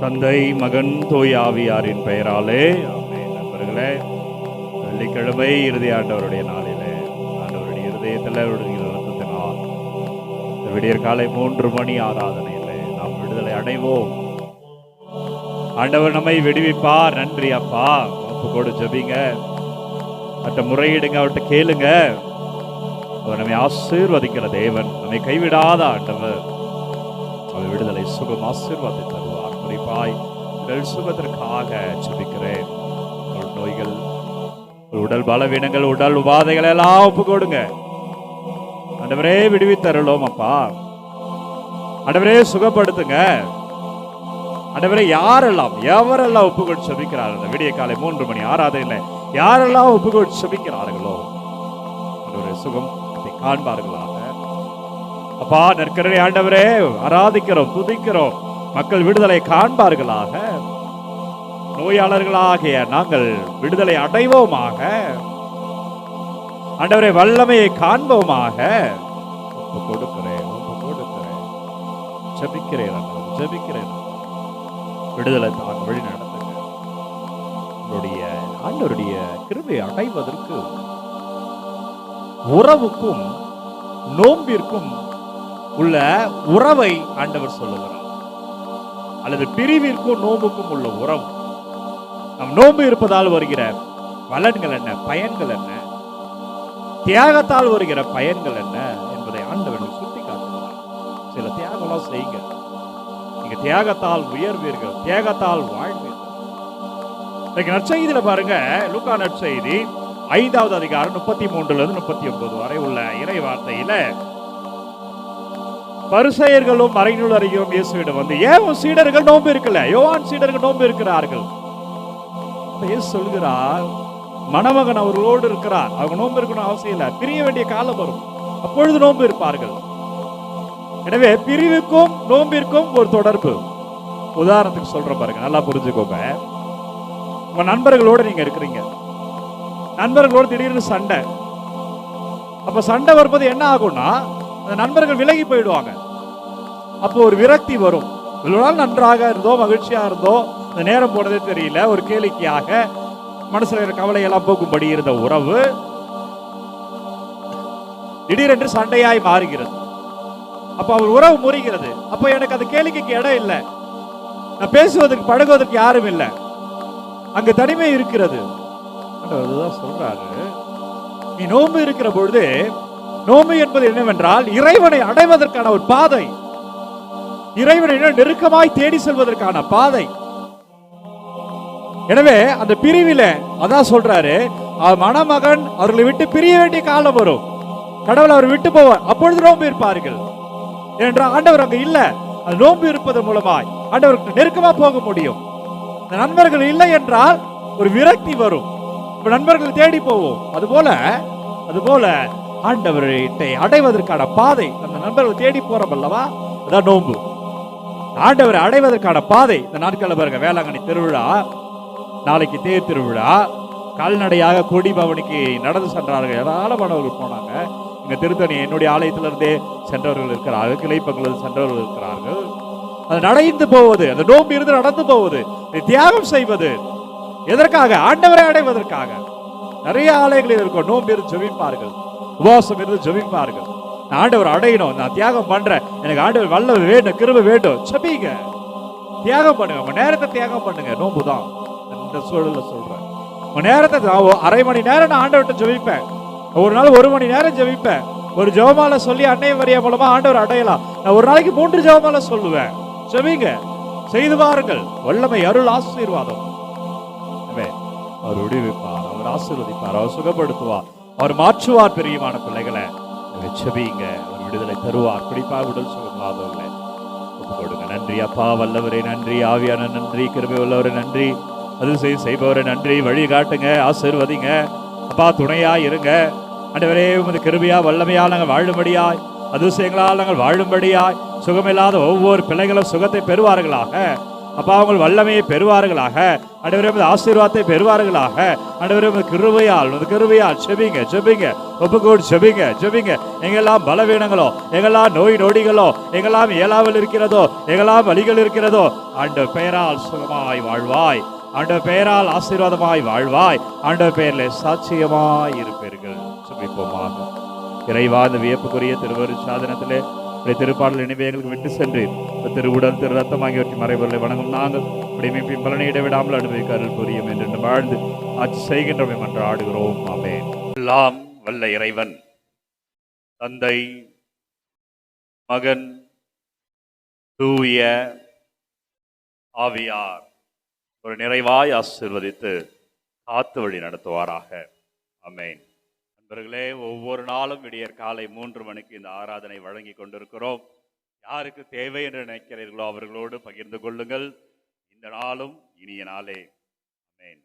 தந்தை மகன் தோய் ஆவியாரின் பெயராலே ஆமென் நண்பர்களே. வெள்ளிக்கிழமை இறுதி ஆண்டவருடைய நாளிலே ஆண்டவருடைய இருதயத்தில் அவருடைய ரத்தத்தினால் விடியற் காலை மூன்று மணி ஆராதனையிலே நாம் விடுதலை அடைவோம். ஆண்டவர் நம்மை விடுவிப்பார். நன்றி அப்பா. ஒப்பு கொடு ஜெபிங்க. அவர்கிட்ட முறையிடுங்க அவர்கிட்ட கேளுங்க. அவர் நம்மை ஆசீர்வதிக்கிற தேவன் நம்மை கைவிடாத ஆண்டவர். அவர் விடுதலை சுகம் ஆசீர்வாதத்தை குறிப்பாய் உடல் சுகத்திற்காக ஜெபிக்கிறேன் நோய்கள் உடல் பலவீனங்கள் உடல் உபாதைகள் எல்லாம் ஒப்பு கொடுங்க. ஆண்டவரே விடுவித்தருளோம் அப்பா. ஆண்டவரே சுகப்படுத்துங்க. ஆண்டவரே யாரெல்லாம் எவரெல்லாம் ஒப்பு கொடுத்து செபிக்கிறார்கள்? இந்த விடிய காலை மூன்று மணி ஆறாதையில் யாரெல்லாம் ஒப்பு கொடுத்து செபிக்கிறார்களோ? ஆண்டவரே சுகம் அதை காண்பார்களாக. அப்பா நற்கரை ஆண்டவரே ஆராதிக்கிறோம் துதிக்கிறோம். மக்கள் விடுதலை காண்பார்களாக. நோயாளர்களாகிய நாங்கள் விடுதலை அடைவோமாக. ஆண்டவரை வல்லமையை காண்போமாக. கொடுக்கிறேன் கொடுக்கிறேன். ஜபிக்கிறேன் ஜபிக்கிறேன் விடுதலை தான் வழி நடத்துங்க உங்களுடைய ஆண்டவருடைய கிருபை அடைவதற்கு உறவுக்கும் நோம்பிற்கும் உள்ள உறவை ஆண்டவர் சொல்லுகிறார். அல்லது பிரிவிற்கும் நோம்புக்கும் உள்ள உறவு. நம் நோன்பு இருப்பதால் வருகிற பலன்கள் என்ன? பயன்கள் என்ன? தியாகத்தால் வருகிற பயன்கள் என்ன? என்பதை ஆண்டவர்கள் சுட்டி காட்டுகிறார் சில தியாகம்லாம் செய்யுங்க. நீங்க தியாகத்தால் உயர்வீர்கள். தியாகத்தால் வாழ்வீர்கள். இன்னைக்கு நற்செய்தியில பாருங்க. லுக்கா நற்செய்தி ஐந்தாவது அதிகாரம் முப்பத்தி மூன்றுல இருந்து முப்பத்தி ஒன்பது வரை உள்ள இறை வார்த்தையில பரிசெயர்களும் மறைநூலரையும் இயேசுவிடம் வந்து ஏன் சீடர்கள் நோன்பு இருக்கல? யோவான் சீடர்கள் நோன்பு இருக்கிறார்கள். இயேசு சொல்கிறார் மணமகன் அவர்களோடு இருக்கிறார் அவங்க நோன்பு இருக்கணும் அவசியம் இல்லை. பிரிய வேண்டிய காலம் வரும். அப்பொழுது நோன்பு இருப்பார்கள். எனவே பிரிவுக்கும் நோம்பிற்கும் ஒரு தொடர்பு. உதாரணத்துக்கு சொல்றேன் பாருங்க நல்லா புரிஞ்சுக்கோங்க. உங்க நண்பர்களோட நீங்க இருக்கிறீங்க. நண்பர்களோடு திடீர்னு சண்டை. அப்ப சண்டை வரும்போது என்ன ஆகும்னா அந்த நண்பர்கள் விலகி போயிடுவாங்க. அப்போ ஒரு விரக்தி வரும். இவ்வளவு நாள் நன்றாக இருந்தோ மகிழ்ச்சியா இருந்தோ இந்த நேரம் போனதே தெரியல. ஒரு கேளிக்கையாக மனசுல இருக்கிற கவலை எல்லாம் போக்கும்படி இருந்த உறவு திடீரென்று சண்டையாய் மாறுகிறது. அப்ப அவர் உறவு முறிகிறது. அப்ப எனக்கு அந்த கேளிக்கைக்கு இடம் இல்லை. நான் பேசுவதற்கு பழகுவதற்கு யாரும் இல்லை. அங்கு தனிமை இருக்கிறது. அதுதான் சொல்றாரு. நீ நோன்பு இருக்கிற பொழுது நோன்பு என்பது என்னவென்றால் இறைவனை அடைவதற்கான ஒரு பாதை. இறைவனை நெருக்கமாய் தேடி செல்வதற்கான பாதை. எனவே அந்த பிரிவில அதான் சொல்றாரு அவர் மணமகன் அவர்களை விட்டு பிரிய வேண்டிய காலம் வரும். கடவுள் அவர் விட்டு போவார். அப்பொழுது நோம்பு இருப்பார்கள். ஏனென்றால் ஆண்டவர் அங்க இல்ல. நோம்பு நோன்பு இருப்பதன் மூலமாய் ஆண்டவருக்கு நெருக்கமா போக முடியும். நண்பர்கள் இல்லை என்றால் ஒரு விரக்தி வரும். இப்ப நண்பர்களை தேடி போவோம். அதுபோல அதுபோல ஆண்டவரை அடைவதற்கான பாதை அந்த நண்பர்களை தேடி போறோம் அல்லவா? அதான் நோன்பு. ஆண்டவரை அடைவதற்கான பாதை இந்த நாட்களில் பாருங்க வேளாங்கண்ணி திருவிழா நாளைக்கு தேர் திருவிழா கால்நடையாக கொடி பவனிக்கு நடந்து சென்றார்கள். ஏராளமானவர்கள் போனாங்க. இங்க திருத்தணி என்னுடைய ஆலயத்திலிருந்தே சென்றவர்கள் இருக்கிறார்கள் கிளைப்பங்களில் சென்றவர்கள் இருக்கிறார்கள். அது நடந்து போவது அந்த நோம்பு இருந்து நடந்து போவது தியாகம் செய்வது எதற்காக? ஆண்டவரை அடைவதற்காக. நிறைய ஆலயங்களில் இருக்கும். நோம்பு இருந்து ஜெபிப்பார்கள். உபவாசம் இருந்து ஜபிப்பார்கள். நான் ஆண்டவர் அடையணும் நான் தியாகம் பண்றேன். எனக்கு ஆண்டவர் வல்ல வேண்டும் கிருப வேண்டும். ஜபிங்க. தியாகம் பண்ணுங்க. உங்க நேரத்தை தியாகம் பண்ணுங்க. நோம்பு தான். இந்த சூழல்ல சொல்றேன். உங்க நேரத்தை அரை மணி நேரம் நான் ஆண்டவர்கிட்ட ஜெபிப்பேன். ஒரு நாள் ஒரு மணி நேரம் ஜெபிப்பேன். ஒரு ஜெபமால சொல்லி அன்னை வரிய மூலமா ஆண்டவர் அடையலாம். நான் ஒரு நாளைக்கு மூன்று ஜெபமால சொல்லுவேன். ஜெபிங்க. செய்து பாருங்கள். வல்லமை அருள் ஆசீர்வாதம். அவர் விடுவிப்பார் அவர் ஆசீர்வதிப்பார். அவர் சுகப்படுத்துவார். அவர் மாற்றுவார் பெரியமான பிள்ளைகளை. செபிங்க அவர் விடுதலை தருவார். குறிப்பாக உடல் சுகமாதவர்களை கொடுங்க. நன்றி அப்பா வல்லவரே நன்றி ஆவியான நன்றி கிருபை உள்ளவரே நன்றி அது செய் செய்பவரே நன்றி. வழி காட்டுங்க ஆசீர்வதிங்க. அப்பா துணையா இருங்க. ஆண்டவரே உமது கிருபையா வல்லமையா நாங்கள் வாழும்படியாய் அதிசயங்களால் நாங்கள் வாழும்படியாய் சுகமில்லாத ஒவ்வொரு பிள்ளைகளும் சுகத்தை பெறுவார்களாக. அப்பா அவங்க வல்லமையை பெறுவார்களாக. ஆண்டவரே ஆசீர்வாதத்தை பெறுவார்களாக. ஆண்டவரே கிருவையால் கிருவையால் செபிங்க செபிங்க ஒப்புக்கோடு செபிங்க செபிங்க எங்கெல்லாம் பலவீனங்களோ எங்கெல்லாம் நோய் நொடிகளோ எங்கெல்லாம் இயலாமல் இருக்கிறதோ எங்கெல்லாம் வழிகள் இருக்கிறதோ அண்ட பெயரால் சுகமாய் வாழ்வாய். அண்ட பெயரால் ஆசீர்வாதமாய் வாழ்வாய். அண்ட பெயரில் சாட்சியமாய் இருப்பீர்கள். சுபிப்போமாக இறைவா இந்த வியப்புக்குரிய திருவரு சாதனத்திலே திருப்பாடல் நினைவே எங்களுக்கு விட்டு சென்று இந்த திருவுடல் திரு ரத்தம் ஆகியவற்றின் மறைபொருளை வணங்கும் நாங்கள் உடைய பலனை இடைவிடாமல் அனுபவிக்க அருள் புரியும் என்று வாழ்ந்து ஆட்சி செய்கின்றவை என்று ஆடுகிறோம். ஆமே எல்லாம் வல்ல இறைவன் தந்தை மகன் தூய ஆவியார் ஒரு நிறைவாய் ஆசீர்வதித்து காத்து வழி நடத்துவாராக. அமேன் நண்பர்களே ஒவ்வொரு நாளும் விடியற் காலை மூன்று மணிக்கு இந்த ஆராதனை வழங்கி கொண்டிருக்கிறோம். யாருக்கு தேவை என்று நினைக்கிறீர்களோ அவர்களோடு பகிர்ந்து கொள்ளுங்கள். இந்த நாளும் இனிய நாளே. அமேன்